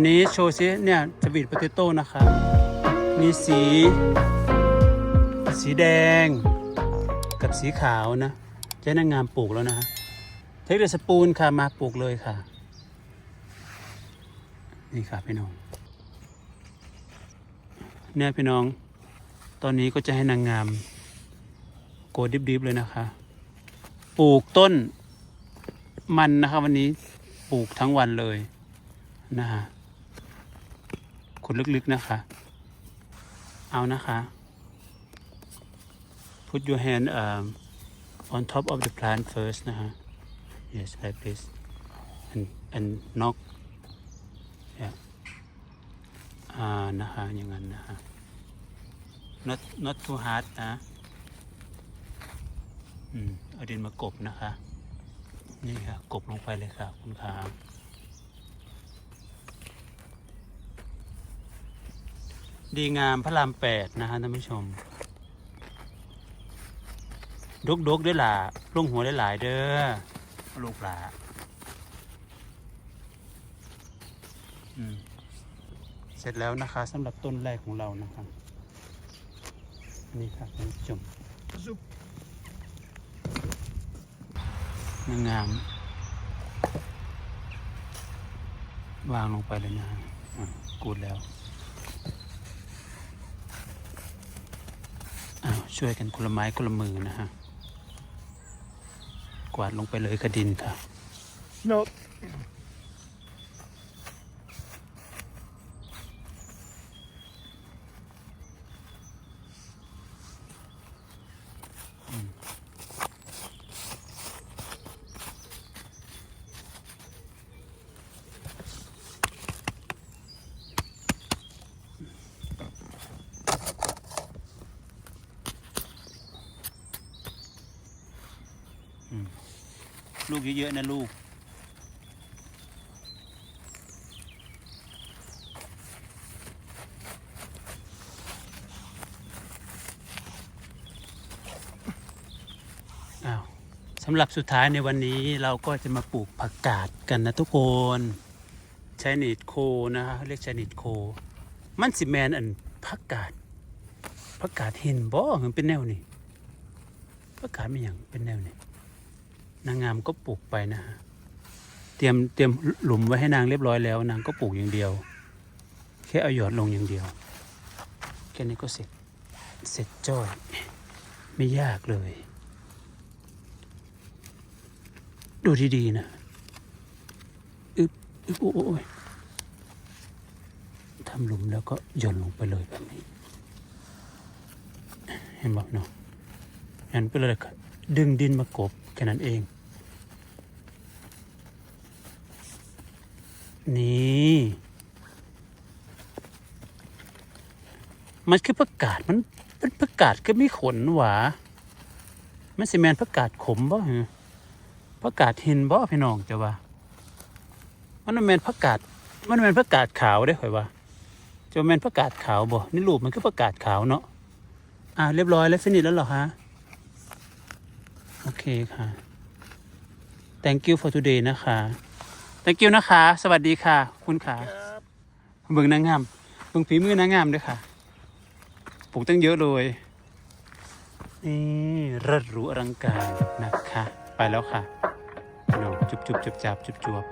วันนี้โชว์ซิเนี่ยสวีทโปเตโต้นะคะมีสี สีแดง กับสีขาวนะใช้นางงามปลูกแล้วนะฮะเทคเดสปูนค่ะมาปลูกเลยค่ะ นี่ค่ะพี่น้อง เนี่ยพี่น้อง ตอนนี้ก็จะให้นางงาม โกดิบๆเลยนะคะ ปลูกต้นมันนะคะวันนี้ปลูกทั้งวันเลยนะฮะ ขุดลึกๆนะคะ เอานะคะ put your hand um, on top of the plant first นะฮะ yes like this and and knock yeah อ่านะคะอย่างนั้นนะฮะ not not too hard นะอืมเอาดินมากบนะคะ นี่ค่ะกบลงไปเลยค่ะคุณขา ดีงามพระรามแปดนะฮะท่านผู้ชมดกดกๆด้วยล่ะลงหัวได้หลายเด้อลูกหลาอืมเสร็จแล้วนะคะสำหรับต้นแรกของเรานะครับนี่ครับท่านผู้ชมนางงาม วางลงไปเลยนะกูดแล้วอ้าว ช่วยกันคนละไม้คนละมือนะฮะ กวาดลงไปเลยกระดินค่ะ Nope. ลูกเยอะๆนะลูก อ้าวสำหรับสุดท้ายในวันนี้เราก็จะมาปลูกผักกาดกันนะทุกคนใช้นิดโคนะฮะเรียกใช้นิดโค มันสิแมนอันผักกาดผักกาดเห็นบ่มันเป็นแนวนี่ผักกาดเป็นอย่างเป็นแนวนี่ นางงามก็ปลูกไปนะฮะเตรียมเตรียมหลุมไว้ให้นางเรียบร้อยแล้ว นางก็ปลูกอย่างเดียว แค่เอาหยอดลงอย่างเดียวแค่นี้ก็เสร็จเสร็จจ้อย ไม่ยากเลย ดูดีๆนะอึบอึบโอ้ยทำหลุมแล้วก็หย่อนลงไปเลยแบบนี้ เห็นบอกเนาะงั้นไปเลยดึงดินมากบ ค่นั้นเอง นี่ มันคือประกาศมันเป็นประกาศก็มีขนหวามันสิแมนประกาศขมบ่ฮะประกาศเหินบ่พี่น้องจะว่า มันแมนประกาศ มันแมนประกาศขาวได้ข่อยว่าจะแมนประกาศขาวบ่นี่รูปมันคือประกาศขาวเนาะอ่าเรียบร้อยแล้วฟินิชแล้วเหรอคะ โอเคค่ะ thank you for today นะคะ thank you นะคะ สวัสดีค่ะ คุณขาเบิ่งนางงามเบิ่งฝีมือนางงามด้วยค่ะ ปลูกตั้งเยอะเลย นี่รัดหรูอลังการนะคะ ไปแล้วค่ะพี่น้องจุบจุบจุบจับจุบจวบ